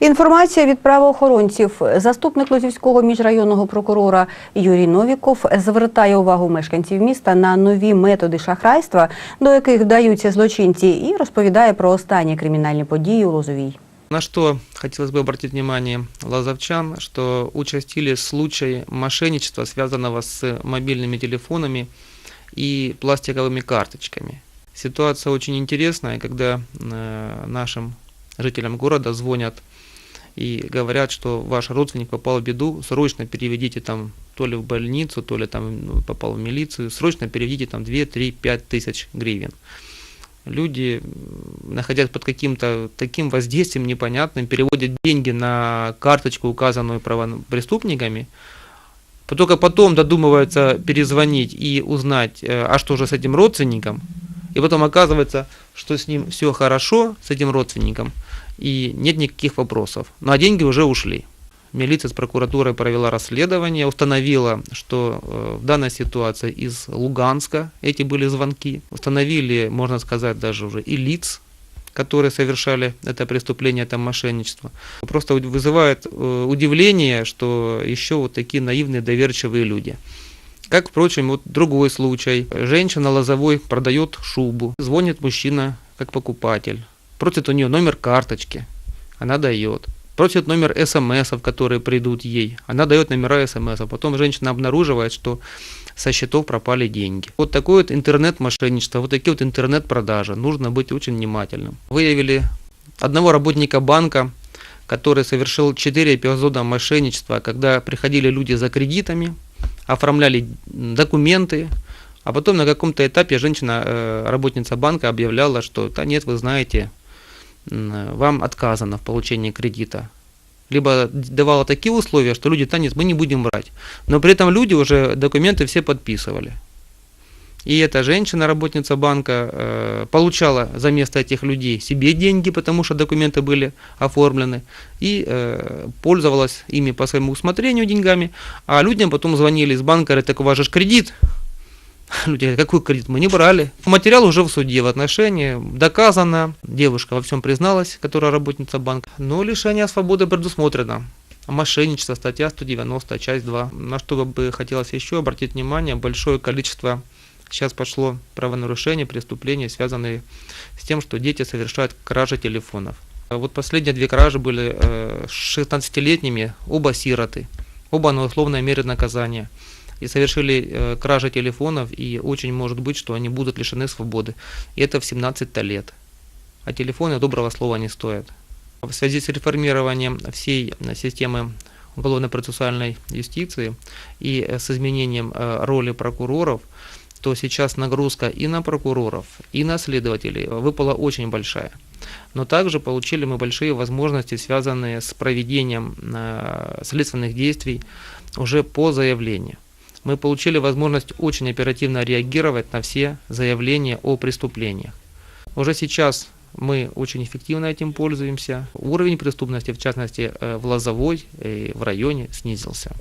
Інформація від правоохоронців. Заступник Лозівського міжрайонного прокурора Юрій Новіков звертає увагу мешканців міста на нові методи шахрайства, до яких вдаються злочинці, і розповідає про останні кримінальні події у Лозовій. На что хотелось бы обратить внимание лазовчан, что участились случаи мошенничества, связанного с мобильными телефонами и пластиковыми карточками. Ситуация очень интересная, когда э, нашим жителям города звонят и говорят, что ваш родственник попал в беду, срочно переведите там то ли в больницу, то ли там ну, попал в милицию, срочно переведите там 2, 3, 5 тысяч гривен. Люди, находясь под каким-то таким воздействием непонятным, переводят деньги на карточку, указанную правопреступниками, только потом додумываются перезвонить и узнать, э, а что же с этим родственником, и потом оказывается, что с ним все хорошо, с этим родственником, и нет никаких вопросов. Ну а деньги уже ушли. Милиция с прокуратурой провела расследование, установила, что э, в данной ситуации из Луганска эти были звонки. Установили, можно сказать, даже уже и лиц, которые совершали это преступление, это мошенничество. Просто вызывает э, удивление, что еще вот такие наивные, доверчивые люди. Как, впрочем, вот другой случай. Женщина лозовой продает шубу. Звонит мужчина как покупатель. Просит у нее номер карточки. Она дает. Просит номер смс, которые придут ей. Она дает номера смс. Потом женщина обнаруживает, что со счетов пропали деньги. Вот такое вот интернет-мошенничество, вот такие вот интернет-продажи. Нужно быть очень внимательным. Выявили одного работника банка, который совершил 4 эпизода мошенничества, когда приходили люди за кредитами, оформляли документы, а потом на каком-то этапе женщина, э, работница банка, объявляла, что да нет, вы знаете, вам отказано в получении кредита. Либо давала такие условия, что люди, да нет, мы не будем брать. Но при этом люди уже документы все подписывали. И эта женщина, работница банка, э, получала за место этих людей себе деньги, потому что документы были оформлены, и э, пользовалась ими по своему усмотрению деньгами, а людям потом звонили из банка, говорят, так у вас же кредит. Люди говорят, какой кредит? Мы не брали. Материал уже в суде в отношении, доказано, девушка во всем призналась, которая работница банка, но лишение свободы предусмотрено. Мошенничество, статья 190, часть 2. На что бы хотелось еще обратить внимание, большое количество сейчас пошло правонарушений, преступлений, связанные с тем, что дети совершают кражи телефонов. Вот последние две кражи были э, с 16-летними, оба сироты, оба на условной мере наказания. И совершили э, кражи телефонов, и очень может быть, что они будут лишены свободы. И это в 17 лет. А телефоны доброго слова не стоят. В связи с реформированием всей э, системы уголовно-процессуальной юстиции и э, с изменением э, роли прокуроров, то сейчас нагрузка и на прокуроров, и на следователей выпала очень большая. Но также получили мы большие возможности, связанные с проведением следственных действий уже по заявлению. Мы получили возможность очень оперативно реагировать на все заявления о преступлениях. Уже сейчас мы очень эффективно этим пользуемся. Уровень преступности, в частности э, в Лозовой и в районе, снизился.